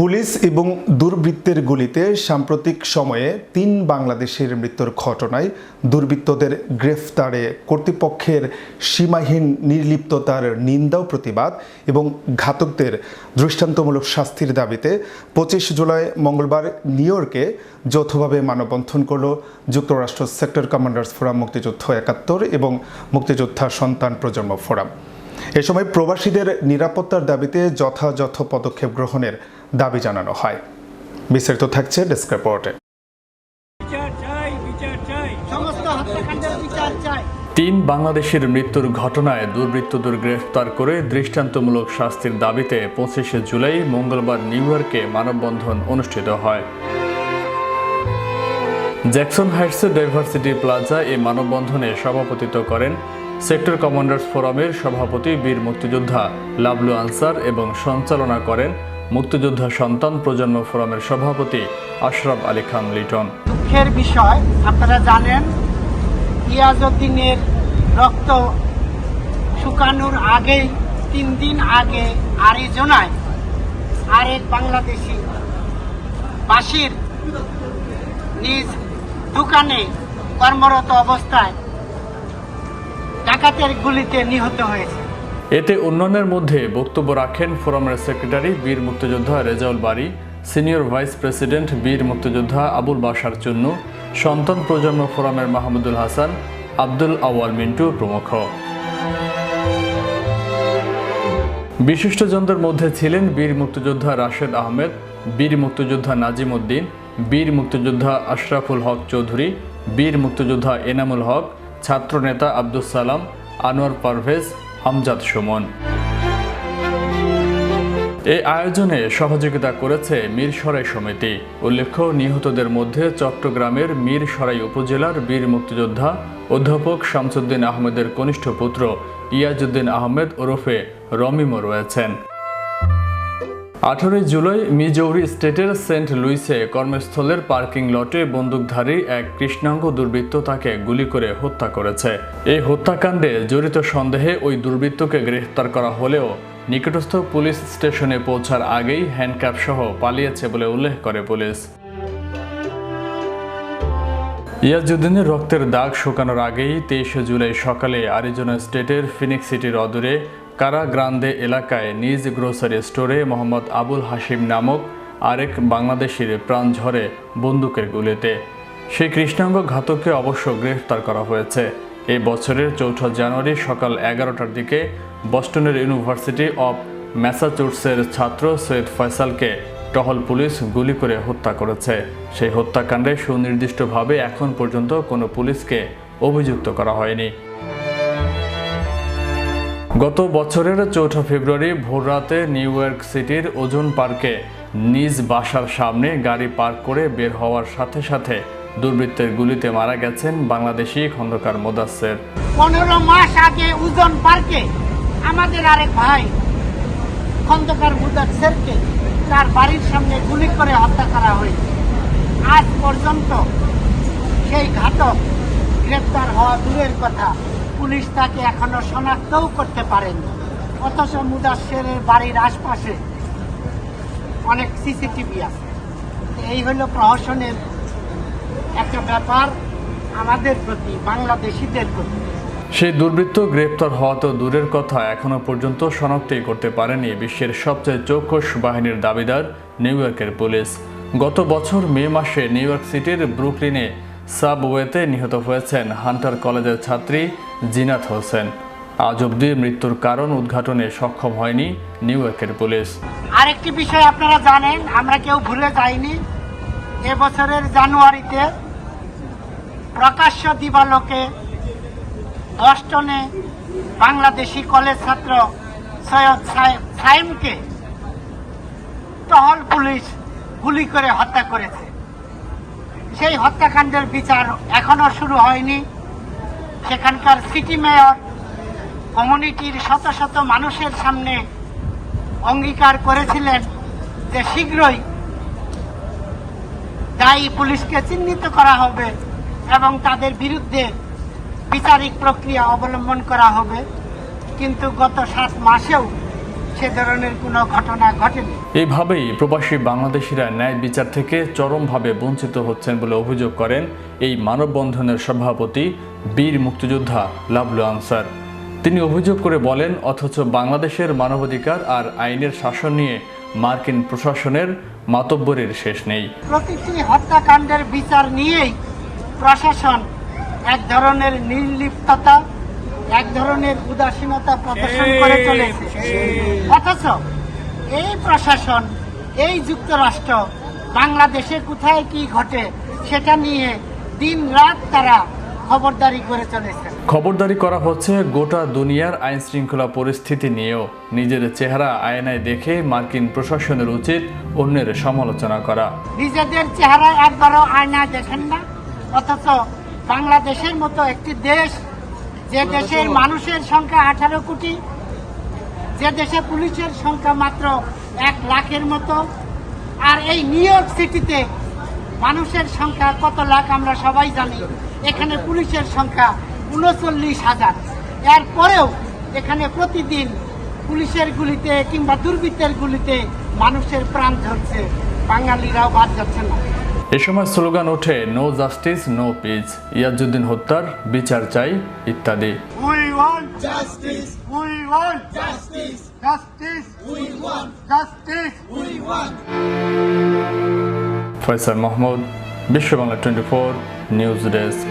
Police এবং দুর্বৃত্তের গুলিতে সাম্প্রতিক সময়ে তিন বাংলাদেশের মৃত্যুর ঘটনায় দুর্বৃত্তদের গ্রেফতারে কর্তৃপক্ষের সীমাহীন নির্লিপ্ততার নিন্দা ও প্রতিবাদ এবং ঘাতকদের দৃষ্টান্তমূলক শাস্তির দাবিতে পঁচিশ জুলাই মঙ্গলবার নিউ ইয়র্কে যৌথভাবে মানববন্ধন করল যুক্তরাষ্ট্র সেক্টর কমান্ডার্স ফোরাম, মুক্তিযুদ্ধ একাত্তর এবং মুক্তিযোদ্ধা সন্তান প্রজন্ম ফোরাম। এ সময় প্রবাসীদের নিরাপত্তার দাবিতে যথাযথ পদক্ষেপ গ্রহণের দাবি জানানো হয়। বিস্তারিত থাকছে ডেস্ক রিপোর্টে। বিচার চাই বিচার চাই। সমস্ত হত্যাকাণ্ডের বিচার চাই। তিন বাংলাদেশের মৃত্যুর ঘটনায় দুর্বৃত্তদের গ্রেফতার করে দৃষ্টান্তমূলক শাস্তির দাবিতে পঁচিশে জুলাই মঙ্গলবার নিউ ইয়র্কে মানববন্ধন অনুষ্ঠিত হয়। জ্যাকসন হাইটসে ডাইভার্সিটি প্লাজা এই মানববন্ধনে সভাপতিত্ব করেন সেক্টর কমান্ডার্স ফোরামের সভাপতি বীর মুক্তিযোদ্ধা লাবলু আনসার এবং সঞ্চালনা করেন মুক্তিযোদ্ধা সন্তান প্রজন্ম ফোরামের সভাপতি আশরাফ আলী খান লিটন। দুঃখের বিষয়, আপনারা জানেন ইয়াজউদ্দিনের রক্ত শুকানোর আগেই, তিন দিন আগে আরিজোনায় আরেক বাংলাদেশি বাসির নিজ দোকানে কর্মরত অবস্থায় ডাকাতের গুলিতে নিহত হয়েছে। এতে উন্নয়নের মধ্যে বক্তব্য রাখেন ফোরামের সেক্রেটারি বীর মুক্তিযোদ্ধা Rezaul Bari, senior vice president বীর মুক্তিযোদ্ধা আবুল বাসার চুন্নু, সন্তান প্রজন্ম ফোরামের মাহমুদুল হাসান, আব্দুল আওয়াল মিন্টু প্রমুখ। বিশিষ্টজনদের মধ্যে ছিলেন বীর মুক্তিযোদ্ধা রাশেদ আহমেদ, বীর মুক্তিযোদ্ধা নাজিম উদ্দিন, বীর মুক্তিযোদ্ধা আশরাফুল হক চৌধুরী, বীর মুক্তিযোদ্ধা এনামুল হক, ছাত্রনেতা আব্দুল সালাম, আনোয়ার পারভেজ আমজাদ সুমন। এই আয়োজনে সহযোগিতা করেছে মীরসরাই সমিতি। উল্লেখ্য, নিহতদের মধ্যে চট্টগ্রামের মীরসরাই উপজেলার বীর মুক্তিযোদ্ধা অধ্যাপক শামসুদ্দিন আহমেদের কনিষ্ঠ পুত্র ইয়াজুদ্দিন আহমেদ ওরফে রমিমও রয়েছেন। আঠারোই জুলাই মিজৌরি স্টেটের সেন্ট লুইসে কর্মস্থলের পার্কিং লটে বন্দুকধারী এক কৃষ্ণাঙ্গ দুর্বৃত্ত তাকে গুলি করে হত্যা করেছে। এই হত্যাকাণ্ডে জড়িত সন্দেহে ওই দুর্বৃত্তকে গ্রেফতার করা হলেও নিকটস্থ পুলিশ স্টেশনে পৌঁছার আগেই হ্যান্ডক্যাপ সহ পালিয়েছে বলে উল্লেখ করে পুলিশ। ইয়াজুদ্দিনের রক্তের দাগ শুকানোর আগেই তেইশে জুলাই সকালে আরিজোনা স্টেটের ফিনিক্স সিটির অদূরে কারা গ্রান্দে এলাকায় নিজ গ্রোসারি স্টোরে মোহাম্মদ আবুল হাসিম নামক আরেক বাংলাদেশির প্রাণ ঝরে বন্দুকের গুলিতে? সেই কৃষ্ণাঙ্গ ঘাতককে অবশ্য গ্রেফতার করা হয়েছে। এই বছরের চৌঠা জানুয়ারি সকাল এগারোটার দিকে বস্টনের ইউনিভার্সিটি অব ম্যাসাচুটসের ছাত্র সৈয়দ ফয়সালকে টহল পুলিশ গুলি করে হত্যা করেছে। সেই হত্যাকাণ্ডে সুনির্দিষ্টভাবে এখন পর্যন্ত কোনো পুলিশকে অভিযুক্ত করা হয়নি। গত বছরের চৌঠা ফেব্রুয়ারি ভোররাতে নিউ ইয়র্ক সিটির ওজন পার্কে নিজ বাসার সামনে গাড়ি পার্ক করে বের হওয়ার সাথে সাথে দুর্বৃত্তের গুলিতে মারা গেছেন বাংলাদেশি খন্দকার মোদাসের। পনেরো মাস আগে উজন পার্কে আমাদের আরেক ভাই, খন্দকার মুদাসেরকে তার বাড়ির সামনে গুলি করে হত্যা করা হয়েছে। আজ পর্যন্ত সেই ঘাতক গ্রেপ্তার হওয়া দূরের কথা। পুলিশ তাকে এখনও শনাক্তও করতে পারেনি। অথচ মুদাসেরের বাড়ির আশপাশে অনেক সিসিটিভি আছে। এই হলো প্রহসনের একটা ব্যাপার আমাদের প্রতি, বাংলাদেশিদের প্রতি। সেই দুর্বৃত্ত গ্রেপ্তার হওয়া তো দূরের কথা, এখনও পর্যন্ত শনাক্তই করতে পারেনি বিশ্বের সবচেয়ে চৌকস বাহিনীর দাবিদার নিউ ইয়র্কের পুলিশ। গত বছর মে মাসে নিউ ইয়র্ক সিটির ব্রুকলিনে সাবওয়েতে নিহত হয়েছেন হান্টার কলেজের ছাত্রী জিনাত হোসেন। আজ অবধি মৃত্যুর কারণ উদ্ঘাটনে সক্ষম হয়নি নিউ ইয়র্কের পুলিশ। আরেকটি বিষয় আপনারা জানেন, আমরা কেউ ভুলে যাইনি। এবছরের জানুয়ারিতে প্রকাশ্য দিবালোকে বস্টনে বাংলাদেশি কলেজ ছাত্র সৈয়দ সাই- সাইমকে টহল পুলিশ গুলি করে হত্যা করেছে। সেই হত্যাকাণ্ডের বিচার এখনও শুরু হয়নি। সেখানকার সিটি মেয়র, কমিউনিটির শত শত মানুষের সামনে অঙ্গীকার করেছিলেন যে শীঘ্রই দায়ী পুলিশকে চিহ্নিত করা হবে এবং তাদের বিরুদ্ধে বিচারিক প্রক্রিয়া অবলম্বন করা হবে। কিন্তু গত সাত মাসেও সে ধরনের কোনো ঘটনা ঘটেনি। এইভাবেই প্রবাসী বাংলাদেশিরা ন্যায় বিচার থেকে চরমভাবে বঞ্চিত হচ্ছেন বলে অভিযোগ করেন এই মানববন্ধনের সভাপতি বীর মুক্তিযোদ্ধা লাবলু আনসার। তিনি অভিযোগ করে বলেন অথচ বাংলাদেশের মানবাধিকার আর আইনের শাসন নিয়ে মার্কিন প্রশাসনের মাতব্বরের শেষ নেই। প্রতিটি হত্যাকাণ্ডের বিচার নিয়েই প্রশাসন এক ধরনের নির্লিপ্ততা এক ধরনের উদাসীনতা প্রদর্শন করে চলেছে। অথচ এই প্রশাসন এই যুক্তরাষ্ট্র বাংলাদেশে কোথায় কি ঘটে সেটা নিয়ে দিন রাত তারা খবরদারি করে চলেছে। খবরদারি করা হচ্ছে গোটা দুনিয়ার আইন শৃঙ্খলা পরিস্থিতি নিয়েও। নিজের চেহারা আয়নায় দেখে মার্কিন প্রশাসনের উচিত অন্যের সমালোচনা করা। নিজেদের চেহারা একবারও আয়না দেখেন না অথচ বাংলাদেশের মতো একটি দেশ যে দেশের মানুষের সংখ্যা আঠারো কোটি, যে দেশে পুলিশের সংখ্যা মাত্র এক লাখের মতো, আর এই নিউ ইয়র্ক সিটিতে মানুষের সংখ্যা কত লাখ আমরা সবাই জানি। এখানে পুলিশের সংখ্যা উনচল্লিশ হাজার। এরপরেও এখানে প্রতিদিন পুলিশের গুলিতে কিংবা দুর্বৃত্তের গুলিতে মানুষের প্রাণ ঝরছে বাঙালিরাও বাদ যাচ্ছে না। এ সময় স্লোগান ওঠে no justice no peace Yazuddin হত্যার বিচার চাই ইত্যাদি. Faisal Mahmud Bishwa Bangla twenty four news desk.